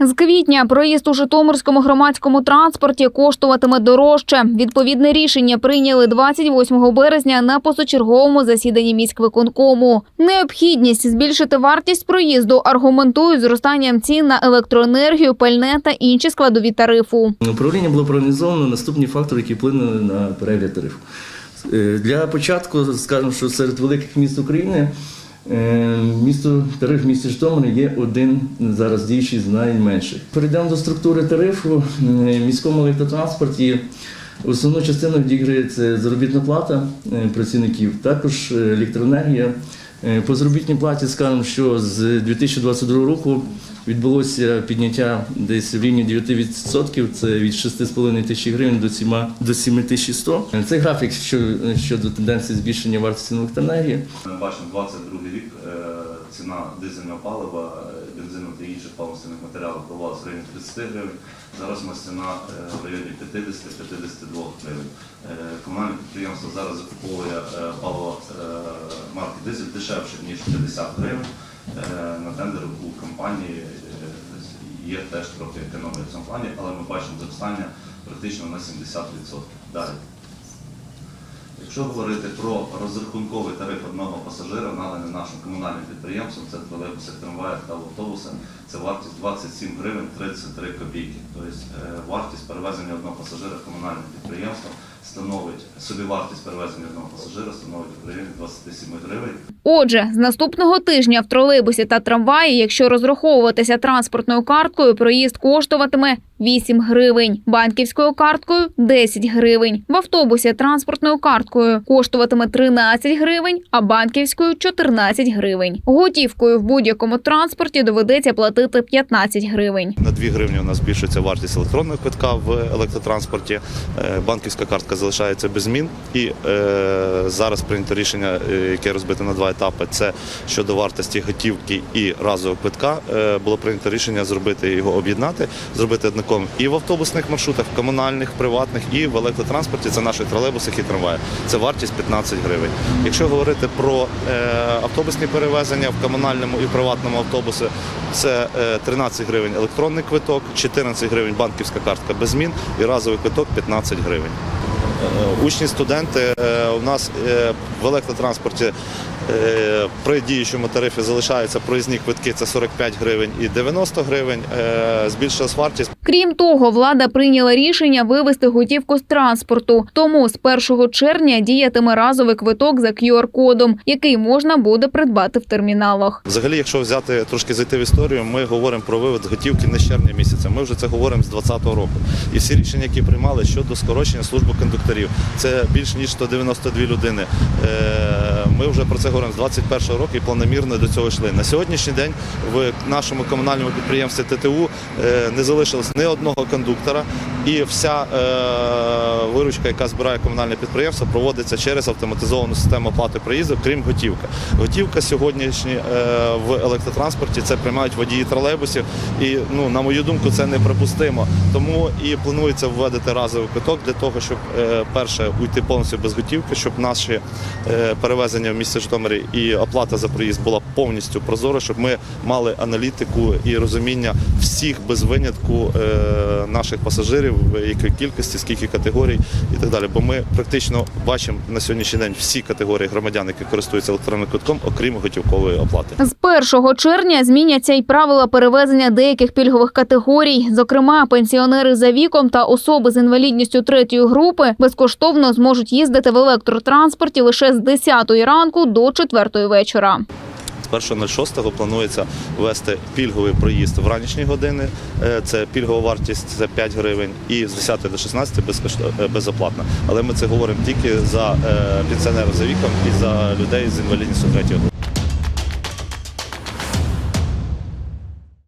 З квітня проїзд у Житомирському громадському транспорті коштуватиме дорожче. Відповідне рішення прийняли 28 березня на позачерговому засіданні міськвиконкому. Необхідність збільшити вартість проїзду аргументують зростанням цін на електроенергію, пальне та інші складові тарифу. Управління було проаналізовано наступні фактори, які вплинули на перегляд тарифу. Е, Для початку скажемо, що серед великих міст України місто тариф місті Житомир є один зараз діючий з найменших. Перейдемо до структури тарифу. Е, міському електротранспорті основну частину відіграє це заробітна плата е, працівників, також е, електроенергія. Е, По заробітній платі скажемо, що з 2022 року відбулося підняття десь в рівні 9%, це від 6,5 тисяч гривень до 7 до 7100. Цей графік щодо тенденції збільшення вартості електроенергії. Ми бачимо 22 рік е, ціна дизельного палива, бензину та інших паливних матеріалів була в районі 30 гривень. Зараз у нас ціна е, в районі 50-52 гривень. Е, Комунальне підприємство зараз закуповує е, паливо марки дизель дешевше, ніж 50 гривень. На тендер у компанії є теж трохи економія в цьому плані, але ми бачимо зростання практично на 70%. Далі. Якщо говорити про розрахунковий тариф одного пасажира, наданий нашим комунальним підприємством, це тролейбуси, трамваї та автобуси, це вартість 27 гривень 33 копійки. Тобто е, вартість перевезення одного пасажира комунальним підприємством становить собівартість перевезення одного пасажира становить в районі 27 гривень. Отже, з наступного тижня в тролейбусі та трамваї, якщо розраховуватися транспортною карткою, проїзд коштуватиме 8 гривень, банківською карткою 10 гривень. В автобусі транспортною карткою коштуватиме 13 гривень, а банківською 14 гривень. Готівкою в будь-якому транспорті доведеться платити 15 гривень. На 2 гривні у нас збільшується вартість електронного квитка в електротранспорті. Е, Банківська картка залишається без змін. І е, зараз прийнято рішення, е, яке розбите на два етапи. Це щодо вартості готівки і разового квитка. Е, було прийнято рішення зробити його об'єднати, зробити однаковим і в автобусних маршрутах, в комунальних, приватних, і в електротранспорті. Це наших тролейбусах і трамваях. Це вартість 15 гривень. Якщо говорити про е, автобусні перевезення в комунальному і приватному автобусі, це е, 13 гривень електронний квиток, 14 гривень банківська картка без змін і разовий квиток 15 гривень. Е, Учні, студенти е, у нас е, в електротранспорті при діючому тарифі залишаються проїзні квитки це 45 гривень і 90 гривень. Збільшилась вартість Крім того, влада прийняла рішення вивести готівку з транспорту. Тому з 1 червня діятиме разовий квиток за QR-кодом, який можна буде придбати в терміналах. Взагалі, якщо взяти трошки зайти в історію, ми говоримо про вивід готівки не з червня місяця. Ми вже це говоримо з 2020 року. І всі рішення, які приймали щодо скорочення служби кондукторів, це більш ніж 192 людини. Е, Ми вже про це говоримо з 2021 року і планомірно до цього йшли. На сьогоднішній день в нашому комунальному підприємстві ТТУ е, не залишилось ні одного кондуктора, і вся е, виручка, яка збирає комунальне підприємство, проводиться через автоматизовану систему оплати проїзду, крім готівка. Готівка сьогоднішні е, в електротранспорті це приймають водії тролейбусів. І ну на мою думку, це неприпустимо. Тому і планується введити разовий квиток для того, щоб е, перше уйти повністю без готівки, щоб наші е, перевезення в місті Житомирі і оплата за проїзд була повністю прозора, щоб ми мали аналітику і розуміння всіх без винятку е, наших пасажирів, якій кількості, скільки категорій і так далі. Бо ми практично бачимо на сьогоднішній день всі категорії громадян, які користуються електронним квитком, окрім готівкової оплати. З 1 червня зміняться й правила перевезення деяких пільгових категорій. Зокрема, пенсіонери за віком та особи з інвалідністю третьої групи безкоштовно зможуть їздити в електротранспорті лише з 10 ранку до 4 вечора. З 1.06 планується ввести пільговий проїзд в ранішні години. Е, Це пільгова вартість це 5 гривень, і з 10 до 16 безкошто- е, безоплатно. Але ми це говоримо тільки за е, пенсіонерів за віком і за людей з інвалідністю третього.